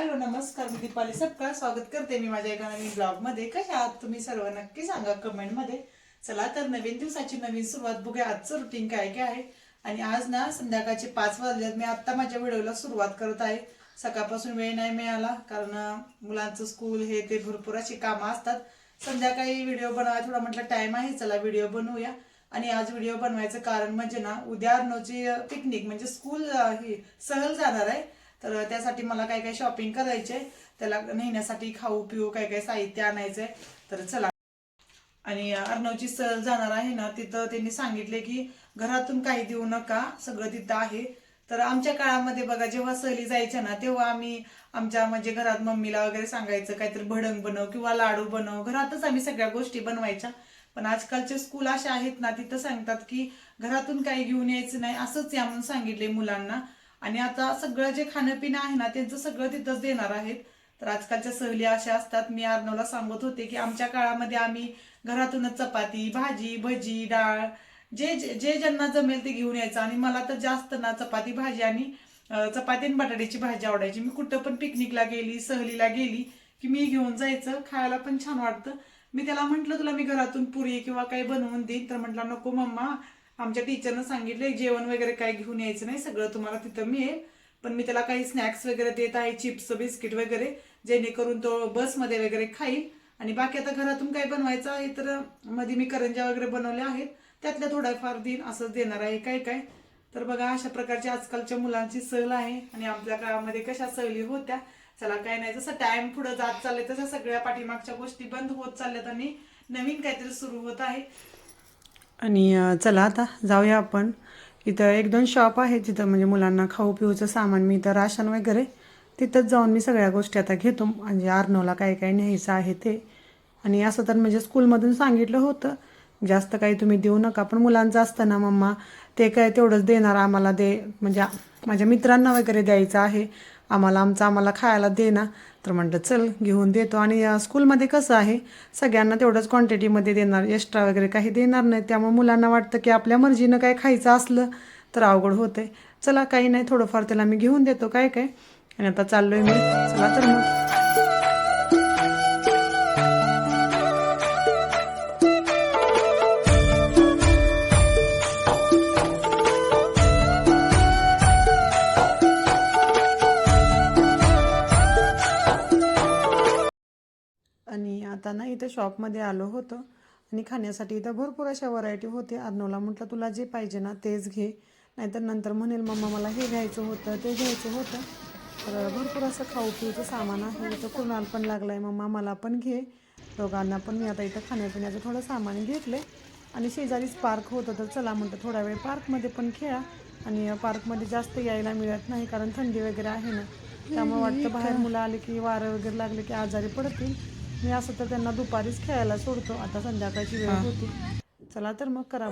Hello नमस्कार मी दीपाली सपकाळ. स्वागत करते मी माझ्या एका नवीन ब्लॉगमध्ये कशा आहात तुम्ही सर्व? नक्की सांगा कमेंटमध्ये चला तर नवीन दिवसाची नवीन सुरुवात बघूया. आजचं रुटीन काय काय आहे? आणि आज ना संध्याकाळचे पाच वाजल्यात. मी आता माझ्या व्हिडिओला सुरुवात करत आहे. सकाळपासून वेळ नाही मिळाला कारण मुलांचं स्कूल हे ते भरपूर अशी कामं असतात. संध्याकाळी व्हिडिओ बनवायला थोडा म्हटलं टाइम आहे. चला व्हिडिओ बनवूया. आणि आज व्हिडिओ बनवायचं कारण म्हणजे ना उद्या अर्णवची पिकनिक म्हणजे स्कूल ही सहल जाणार आहे. तर त्यासाठी मला काय काय शॉपिंग करायचे त्याला नेण्यासाठी खाऊ पिऊ काय काय साहित्य आणायचंय. तर चला. आणि अर्णवची सहल जाणार आहे ना तिथं त्यांनी सांगितले की घरातून काही देऊ नका सगळं तिथं आहे. तर आमच्या काळामध्ये बघा जेव्हा सहली जायच्या ना तेव्हा आम्ही आमच्या म्हणजे घरात मम्मीला वगैरे सांगायचं काहीतरी भडंग बनव किंवा लाडू बनव. घरातच आम्ही सगळ्या गोष्टी बनवायच्या. पण आजकालचे स्कूल असे आहेत ना तिथं सांगतात की घरातून काही घेऊन यायचं नाही असंच या म्हणून सांगितले मुलांना. आणि आता सगळं जे खाणं पिणं आहे ना त्यांचं सगळं तिथंच देणार आहेत. तर आजकालच्या सहली अशा असतात. मी अर्णवला सांगत होते की आमच्या काळामध्ये आम्ही घरातूनच चपाती भाजी भजी डाळ जे जे जे ज्यांना जमेल ते घेऊन यायचं. आणि मला तर जास्त ना चपाती भाजी आणि चपाती आणि बटाट्याची भाजी आवडायची. मी कुठं पण पिकनिकला गेली सहलीला गेली की मी घेऊन जायचं. खायला पण छान वाटतं. मी त्याला म्हटलं तुला मी घरातून पुरी किंवा काही बनवून देईन. तर म्हटलं नको मम्मा. आमच्या टीचरनं सांगितले जेवण वगैरे काही घेऊन यायचं नाही सगळं तुम्हाला तिथं मिळेल. पण मी त्याला काही स्नॅक्स वगैरे देत आहे चिप्स बिस्किट वगैरे जेणेकरून तो बसमध्ये वगैरे खाईल. आणि बाकी आता घरातून काय बनवायचं आहे तर मध्ये मी करंजा वगैरे बनवल्या आहेत. त्यातल्या थोड्याफार दिन असंच देणार आहे काय काय. तर बघा अशा प्रकारच्या आजकालच्या मुलांची सहल आहे. आणि आपल्या काळामध्ये कशा सहली होत्या चला काय नाही जसं टाइम पुढे जात चालले तसं सगळ्या पाठीमागच्या गोष्टी बंद होत चालल्यात आणि नवीन काहीतरी सुरू होत आहे. आणि चला आता जाऊया आपण. इथं एक दोन शॉप आहे तिथं म्हणजे मुलांना खाऊ पिऊचं सामान मी इथं राशन वगैरे. तिथंच जाऊन मी सगळ्या गोष्टी आता घेतो. म्हणजे आर्नवला काय काय न्यायचं आहे ते. आणि असं तर म्हणजे स्कूलमधून सांगितलं होतं. जास्त काही तुम्ही देऊ नका. पण मुलांचं असतं ना मम्मा ते काय तेवढंच देणार आम्हाला दे. म्हणजे माझ्या मित्रांना वगैरे द्यायचं आहे. आम्हाला आमचं आम्हाला खायला दे ना. तर म्हटलं चल घेऊन देतो. आणि स्कूलमध्ये कसं आहे सगळ्यांना तेवढंच क्वांटिटीमध्ये देणार एक्स्ट्रा वगैरे काही देणार नाही. त्यामुळे मुलांना वाटतं की आपल्या मर्जीनं काय खायचं असलं तर अवघड होते चला काही नाही थोडंफार त्याला मी घेऊन देतो काय काय? आणि आता चाललोय मी. चला तर मग. आता ना इथं शॉपमध्ये आलो होतो आणि खाण्यासाठी इथं भरपूर अशा व्हरायटी होते अर्नवला म्हटलं तुला जे पाहिजे ना तेच घे. नाहीतर नंतर म्हणेल मम्मा मला हे घ्यायचं होतं ते घ्यायचं होतं. तर भरपूर असं खाऊ पिऊचं सामान आहे. इथं कुणाल पण लागलं आहे मम्मा मला पण घे. दोघांना पण मी आता इथं खाण्यापिण्याचं थोडं सामान घेतलं आणि शेजारीच पार्क होतं तर चला म्हटलं थोडा वेळ पार्कमध्ये पण खेळा. आणि पार्कमध्ये जास्त यायला मिळत नाही कारण थंडी वगैरे आहे ना. त्यामुळे वाटतं बाहेर मुलं आले की वारं वगैरे लागले की आजारी पडतील. मी असं तर त्यांना दुपारीच खेळायला सोडतो. आता संध्याकाळची वेळ होती. चला तर मग करा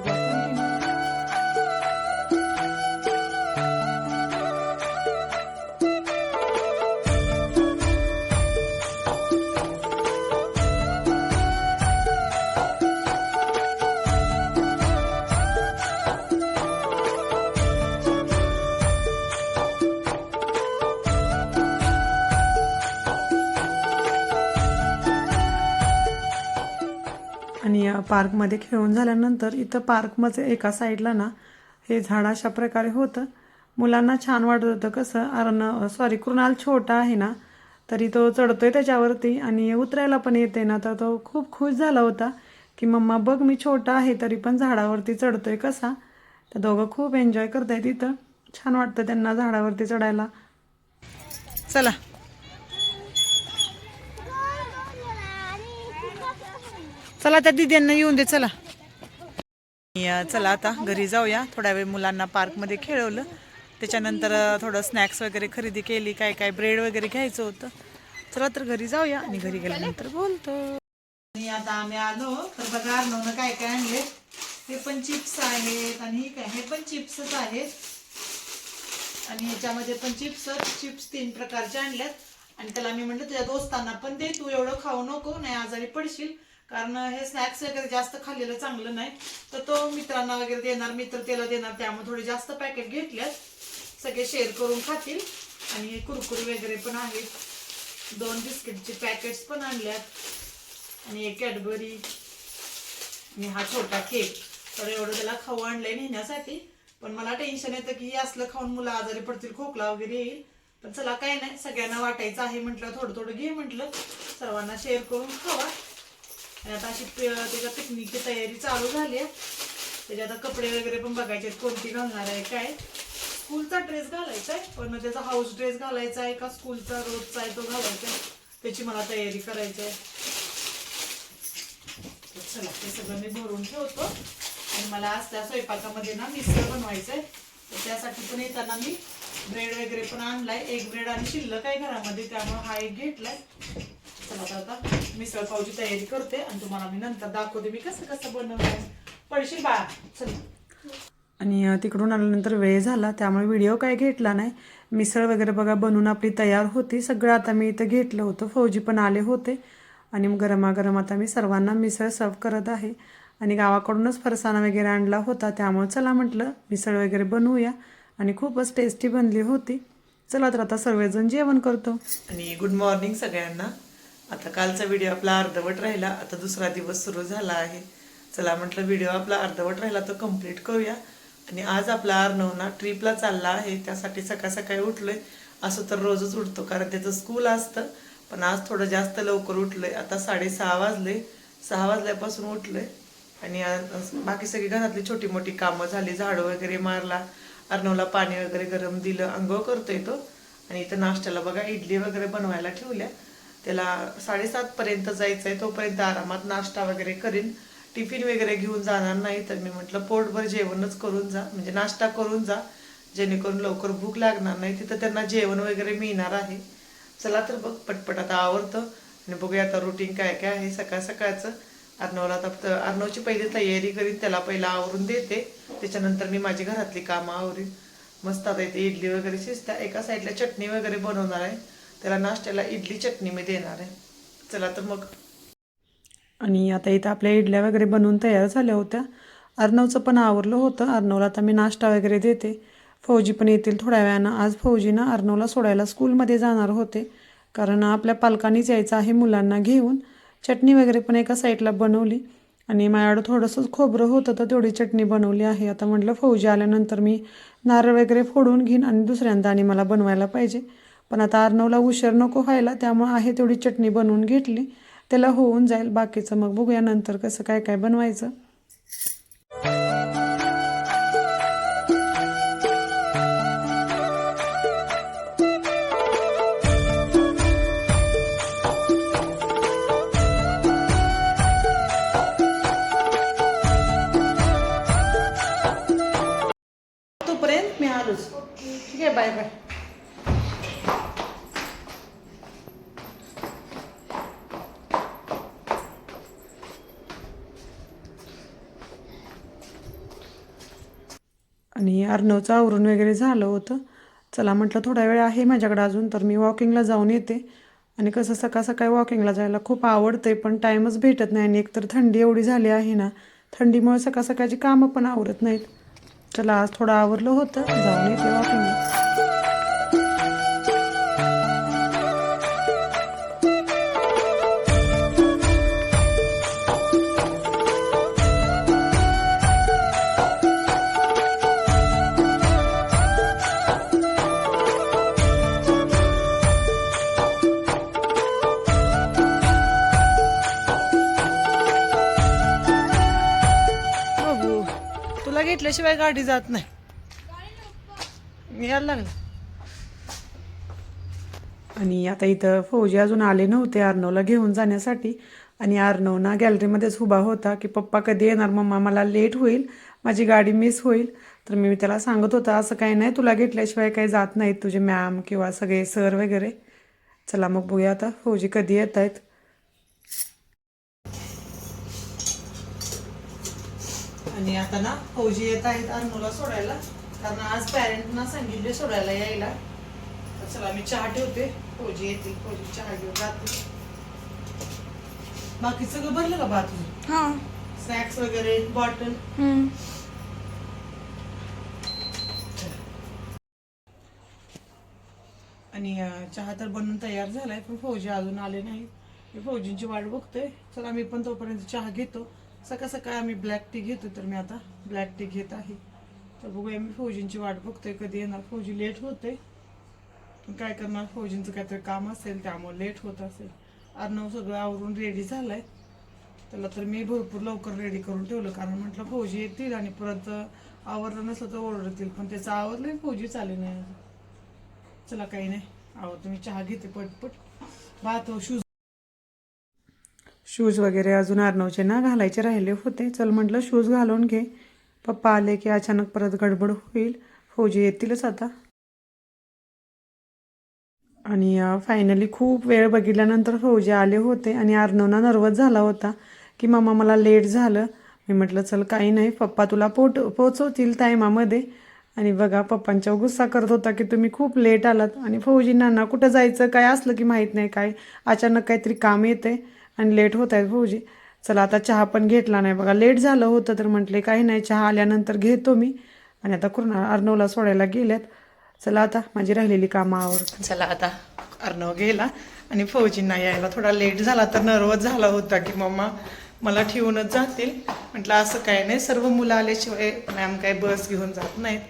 पार्कमध्ये खेळून झाल्यानंतर इथं पार्कमध्ये एका साईडला ना हे झाड अशा प्रकारे होतं. मुलांना छान वाटत होतं कसं अरण सॉरी कृणाल छोटा आहे ना तरी तो चढतोय त्याच्यावरती आणि उतरायला पण येते ना तर तो खूप खुश झाला होता की मम्मा बघ मी छोटा आहे तरी पण झाडावरती चढतोय कसा. तर दोघं खूप एन्जॉय करतायत इथं. छान वाटतं त्यांना झाडावरती चढायला. चला. चला त्या दिद्यांना येऊन दे चला. चला आता घरी जाऊया. थोड्या वेळ मुलांना पार्कमध्ये खेळवलं. त्याच्यानंतर थोडं स्नॅक्स वगैरे खरेदी केली काय काय ब्रेड वगैरे घ्यायचं होतं. चला तर घरी जाऊया. आणि घरी गेल्यानंतर बोलतो. आणि आता आम्ही आलो. तर बघा अर्णवनं काय काय आणले. हे पण चिप्स आहेत आणि हे काय हे पण चिप्सच आहेत. आणि ह्याच्यामध्ये पण चिप्स चिप्स तीन प्रकारचे आणल्यात. आणि त्याला मी म्हटलं तुझ्या दोस्तांना पण दे. तू एवढं खाऊ नको नाही आजारी पडशील. कारण हे स्नॅक्स वगैरे जास्त खाल्लेलं चांगलं नाही. तर तो मित्रांना वगैरे देणार मित्र त्याला देणार. त्यामुळे थोडे जास्त पॅकेट घेतल्यात सगळे शेअर करून खातील. आणि हे कुरकुरी वगैरे पण आहेत. दोन बिस्किटचे पॅकेट्स पण आणल्यात. आणि एक कॅडबरी. आणि हा छोटा केक तर एवढं त्याला खाऊ आणलंय नेण्यासाठी. पण मला टेन्शन येतं की असलं खाऊन मुलं आजारी पडतील खोकला वगैरे येईल. पण चला काय नाही. सगळ्यांना वाटायचं आहे म्हटलं थोडं थोडं घे म्हटलं. सर्वांना शेअर करून खावा. आणि आता अशी त्याच्या पिकनिकची तयारी चालू झाली आहे. त्याचे आता कपडे वगैरे पण बघायचे कोणती घालणार आहे काय. स्कूलचा ड्रेस घालायचा आहे पण त्याचा हाऊस ड्रेस घालायचा आहे का स्कूलचा रोजचा आहे तो घालायचा आहे त्याची मला तयारी करायची आहे. चला ते सगळं मी भरून ठेवतो. आणि मला आज त्या स्वयंपाकामध्ये ना मिसळ बनवायचं आहे. तर त्यासाठी पण येताना मी ब्रेड वगैरे पण आणलाय. एक ब्रेड आणि शिल्लक आहे घरामध्ये त्यामुळे हा एक घेतलाय. चला आता आता मिसळ पावची तयारी करते आणि तुम्हाला मी नंतर दाखवते मी कसं कसं बनवलंय पडशील बाळा. चल. आणि तिकडून आल्यानंतर वेळ झाला त्यामुळे व्हिडिओ काय घेतला नाही. मिसळ वगैरे बघा बनवून आपली तयार होती. सगळं आता मी इथं घेतलं होतं. फौजी पण आले होते. आणि मग गरमागरम आता मी सर्वांना मिसळ सर्व करत आहे. आणि गावाकडूनच फरसाणा वगैरे आणला होता. त्यामुळे चला म्हटलं मिसळ वगैरे बनवूया. आणि खूपच टेस्टी बनली होती. चला तर आता सर्वजण जेवण करतो. आणि गुड मॉर्निंग सगळ्यांना. आता कालचा व्हिडिओ आपला अर्धवट राहिला. आता दुसरा दिवस सुरू झाला आहे. चला म्हटलं व्हिडिओ आपला अर्धवट राहिला तो कंप्लीट करूया. आणि आज आपला अर्णव ना ट्रिपला चालला आहे. त्यासाठी सकाळ सकाळी उठलोय. असं तर रोजच उठतो कारण त्याचं स्कूल असतं. पण आज थोडं जास्त लवकर उठलोय. आता साडेसहा वाजले सहा वाजल्यापासून उठलोय. आणि बाकी सगळी घरातली छोटी मोठी कामं झाली. झाडू वगैरे मारला. अर्णवला पाणी वगैरे गरम दिलं. आंघोळ करतोय तो. आणि इथं नाश्त्याला बघा इडली वगैरे बनवायला ठेवल्या. त्याला साडेसात पर्यंत आहे तोपर्यंत आरामात नाश्ता वगैरे करीन. टिफिन वगैरे घेऊन जाणार नाही तर मी म्हटलं पोटभर जेवणच करून जा. म्हणजे नाश्ता करून जा. जेणेकरून लवकर भूक लागणार नाही. तिथं त्यांना जेवण वगैरे मिळणार आहे. चला तर बघ पटपट आता आवडतं आणि बघूया आता रुटीन काय काय आहे सकाळ सकाळचं. अर्णवला आता अर्णवची पहिली तयारी करीन त्याला पहिला आवरून देते. त्याच्यानंतर मी माझी घरातली कामं आवरीन. मस्त आता इथे इडली वगैरे शिजत्या. एका साईडला चटणी वगैरे बनवणार आहे. त्याला नाश्त्याला इडली चटणी मी देणार आहे. चला तर मग. आणि आता इथं आपल्या इडल्या वगैरे बनवून तयार झाल्या होत्या. अर्णवचं पण आवरलं होतं. अर्णवला आता मी नाश्ता वगैरे देते. फौजी पण येतील थोड्या वेळानं. आज फौजी ना अर्णवला सोडायला स्कूलमध्ये जाणार होते. कारण आपल्या पालकांनीच यायचं आहे मुलांना घेऊन. चटणी वगैरे पण एका साईडला बनवली. आणि माझ्याकडं थोडंसं खोबरं होतं तर तेवढी चटणी बनवली आहे. आता म्हटलं फौजी आल्यानंतर मी नारळ वगैरे फोडून घेईन आणि दुसऱ्यांदा आणि मला बनवायला पाहिजे. पण आता अर्णवला उशीर नको व्हायला त्यामुळं आहे तेवढी चटणी बनवून घेतली. त्याला होऊन जाईल बाकीचं. मग बघूया नंतर कसं काय काय बनवायचं. तोपर्यंत मी आलोच. ठीक आहे बाय बाय आणि अर्णवचं आवरून वगैरे झालं होतं. चला म्हटलं थोडा वेळ आहे माझ्याकडे अजून तर मी वॉकिंगला जाऊन येते. आणि कसं सकाळ सकाळी वॉकिंगला जायला खूप आवडते पण टाईमच भेटत नाही आणि एकतर थंडी एवढी झाली आहे ना थंडीमुळे सकाळ सकाळची कामं पण आवरत नाहीत. चला आज थोडं आवरलं होतं जाऊन येते वॉकिंगला घेतल्याशिवाय गाडी जात नाही. यायला लागलं. आणि आता इथं फौजी अजून आले नव्हते अर्णवला घेऊन जाण्यासाठी. आणि अर्णव ना गॅलरीमध्येच उभा होता की पप्पा कधी येणार? मम्मा मला लेट होईल. माझी गाडी मिस होईल. तर मी त्याला सांगत होता असं काही नाही तुला घेतल्याशिवाय काही जात नाहीत तुझे मॅम किंवा सगळे सर वगैरे. चला मग बघूया आता फौजी कधी येत आहेत आणि आता ना फौजी येत आहेत अर्णवला सोडायला. कारण आज पॅरेंटना सांगितले सोडायला यायला. तर चला मी चहा ठेवते. फौजी येतील. फौजी चहा घेऊन जाते बाकी सगळं भरलं का बा तुझं हा. स्नॅक्स वगैरे बॉटल हम्म. आणि चहा तर बनवून तयार झालाय पण फौजी अजून आले नाही मी फौजींची वाट बघतोय चला मी पण तोपर्यंत चहा घेतो. सकाळ सकाळी आम्ही ब्लॅक टी घेतो तर मी आता ब्लॅक टी घेत आहे. तर बघूया मी फौजींची वाट बघतोय कधी येणार. फौजी लेट होते काय करणार? फौजींचं काहीतरी काम असेल त्यामुळे लेट होत असेल. अर्णव सगळं आवरून रेडी झालाय. त्याला तर मी भरपूर लवकर रेडी करून ठेवलं कारण म्हटलं फौजी येतील आणि परत आवरलं नसलं तर ओरडतील. पण त्याचं आवरलं फौजी चाले नाही चला काही नाही. आवडतो मी चहा घेते पटपट. भात शूज शूज वगैरे अजून अर्णवचे ना घालायचे राहिले होते. चल म्हटलं शूज घालून घे. पप्पा आले की अचानक परत गडबड होईल. फौजी येतीलच आता. आणि फायनली खूप वेळ बघितल्यानंतर फौजी आले होते आणि अर्णवना नर्वस झाला होता की मामा मला लेट झालं. मी म्हटलं चल काही नाही. पप्पा तुला पोट पोचवतील टायमामध्ये आणि बघा पप्पांच्या गुस्सा करत होता की तुम्ही खूप लेट आलात. आणि फौजींना ना कुठं जायचं? काय असलं की माहीत नाही काय. अचानक काहीतरी काम येते आणि लेट होत आहेत फौजी चला आता चहा पण घेतला नाही. बघा लेट झालं होतं तर म्हटले काही नाही चहा आल्यानंतर घेतो मी. आणि आता कुर्णा अर्णवला सोडायला गेल्यात चला आता माझी राहिलेली कामं आवर चला आता अर्णव गेला. आणि फौजींना यायला थोडा लेट झाला तर नर्वस झाला होता की मम्मा मला ठेवूनच जातील. म्हटलं असं काय नाही. सर्व मुलं आल्याशिवाय मॅम काय बस घेऊन जात नाहीत.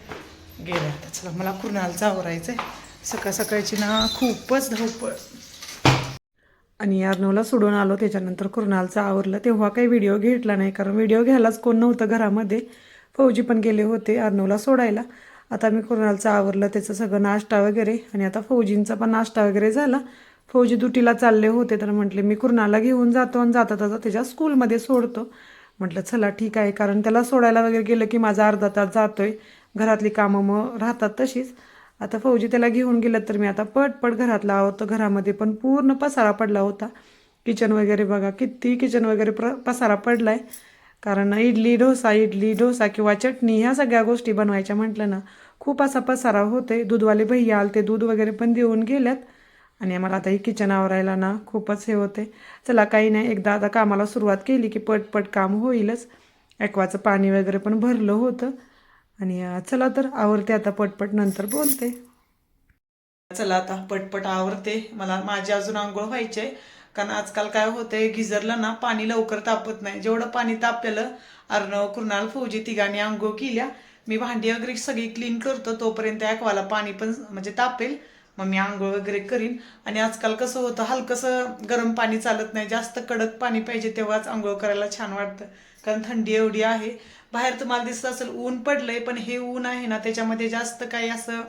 गेल्या आता. चला मला कुर्नालचं आवरायचं आहे सकाळ सकाळची ना खूपच धावपळ. आणि अर्णवला सोडून आलो त्याच्यानंतर कुर्नालचं आवरलं. तेव्हा काही व्हिडिओ घेतला नाही कारण व्हिडिओ घ्यायलाच कोण नव्हतं घरामध्ये. फौजी पण गेले होते अर्णवला सोडायला. आता मी कृणालचं आवरलं त्याचं सगळं नाश्ता वगैरे. आणि आता फौजींचा पण नाश्ता वगैरे झाला. फौजी दुटीला चालले होते तर म्हटले मी कृणाला घेऊन जातो आणि जाता जाता त्याच्या स्कूलमध्ये सोडतो. म्हटलं चला ठीक आहे. कारण त्याला सोडायला वगैरे गेलं की माझा अर्धा तास जातोय. घरातली कामं मग राहतात तशीच. आता फौजी त्याला घेऊन गेलं तर मी आता पटपट घरातला आवडतो घरामध्ये पण पूर्ण पसारा पडला होता. किचन वगैरे बघा किती किचन वगैरे प्र पसारा पडला आहे कारण इडली डोसा इडली डोसा किंवा चटणी ह्या सगळ्या गोष्टी बनवायच्या म्हटलं ना खूप असा पसारा होते दूधवाले भैया आले ते दूध वगैरे पण देऊन गेल्यात. आणि आम्हाला आता ही किचन आवरायला ना खूपच हे होते चला काही नाही एकदा आता कामाला सुरुवात केली की पटपट काम होईलच. ॲक्वाचं पाणी वगैरे पण भरलं होतं. आणि चला तर आवरते आता पटपट नंतर बोलते. चला आता पटपट आवरते. मला माझी अजून आंघोळ व्हायचे कारण आजकाल काय होतंय गिझरला ना पाणी लवकर तापत नाही. जेवढं पाणी तापलेलं अर्णव कुर्नाल फौजी तिघांनी आंघोळ केल्या. मी भांडी वगैरे सगळी क्लीन करतो तोपर्यंत ॲक्वाला पाणी पण म्हणजे तापेल. मग मी आंघोळ वगैरे करीन. आणि आजकाल कसं होतं हलकंसं गरम पाणी चालत नाही. जास्त कडक पाणी पाहिजे तेव्हाच आंघोळ करायला छान वाटतं. कारण थंडी एवढी आहे. बाहेर तुम्हाला दिसत असेल ऊन पडलंय पण हे ऊन आहे ना त्याच्यामध्ये जास्त काही असं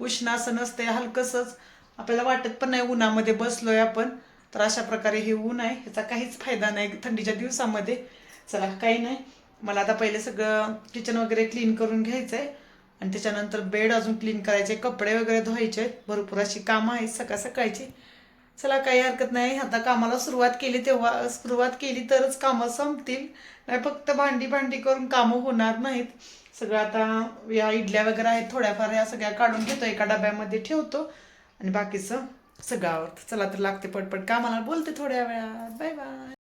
उष्ण असं नसतंय हलकसंच आपल्याला वाटत पण नाही उन्हामध्ये बसलोय आपण. तर अशा प्रकारे हे ऊन आहे ह्याचा काहीच फायदा नाही थंडीच्या दिवसामध्ये. चला काही नाही. मला आता पहिले सगळं किचन वगैरे क्लीन करून घ्यायचं आहे आणि त्याच्यानंतर बेड अजून क्लीन करायचे कपडे वगैरे धुवायचे आहेत भरपूर अशी कामं आहेत सकाळ सकाळची चला काही हरकत नाही. आता कामाला सुरुवात केली तेव्हा सुरुवात केली तरच कामं संपतील. नाही फक्त भांडी भांडी करून कामं होणार नाहीत. सगळं आता या इडल्या वगैरे आहेत थोड्याफार या सगळ्या काढून घेतो एका डब्यामध्ये ठेवतो. आणि बाकीचं सगळं आवडतं चला तर लागते पटपट कामाला. बोलते थोड्या वेळात. Bye bye.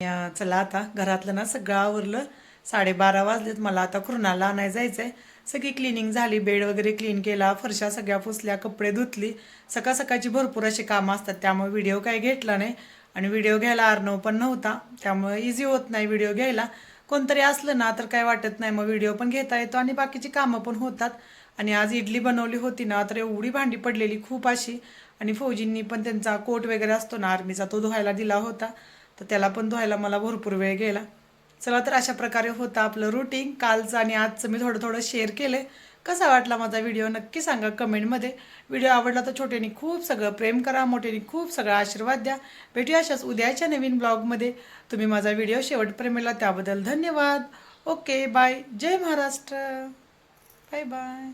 या चला आता. घरातलं ना सगळं आवरलं. साडेबारा वाजलेत मला आता कुर्णाला आणायला आहे सगळी क्लिनिंग झाली बेड वगैरे क्लीन केला फरशा सगळ्या पुसल्या कपडे धुतली. सकाळ सकाळची भरपूर अशी कामं असतात त्यामुळे व्हिडिओ काही घेतला नाही. आणि व्हिडिओ घ्यायला अर्णव पण नव्हता त्यामुळे इझी होत नाही व्हिडिओ घ्यायला. कोणतरी असलं ना तर काय वाटत नाही मग व्हिडिओ पण घेता येतो आणि बाकीची कामं पण होतात. आणि आज इडली बनवली होती ना तर एवढी भांडी पडलेली खूप अशी. आणि फौजींनी पण त्यांचा कोट वगैरे असतो ना आर्मीचा तो धुवायला दिला होता. तर त्याला पण धुवायला मला भरपूर वेळ गेला. चला तर अशा प्रकारे होतं आपलं रुटीन कालचं आणि आजचं मी थोडं थोडं शेअर केलं कसा वाटला माझा व्हिडिओ नक्की सांगा कमेंटमध्ये व्हिडिओ आवडला तर छोट्यानी खूप सगळं प्रेम करा मोठ्यानी खूप सगळं आशीर्वाद द्या. भेटूया अशाच उद्याच्या नवीन ब्लॉगमध्ये तुम्ही माझा व्हिडिओ शेवट प्रेमेला त्याबद्दल धन्यवाद. ओके बाय जय महाराष्ट्र. Bye bye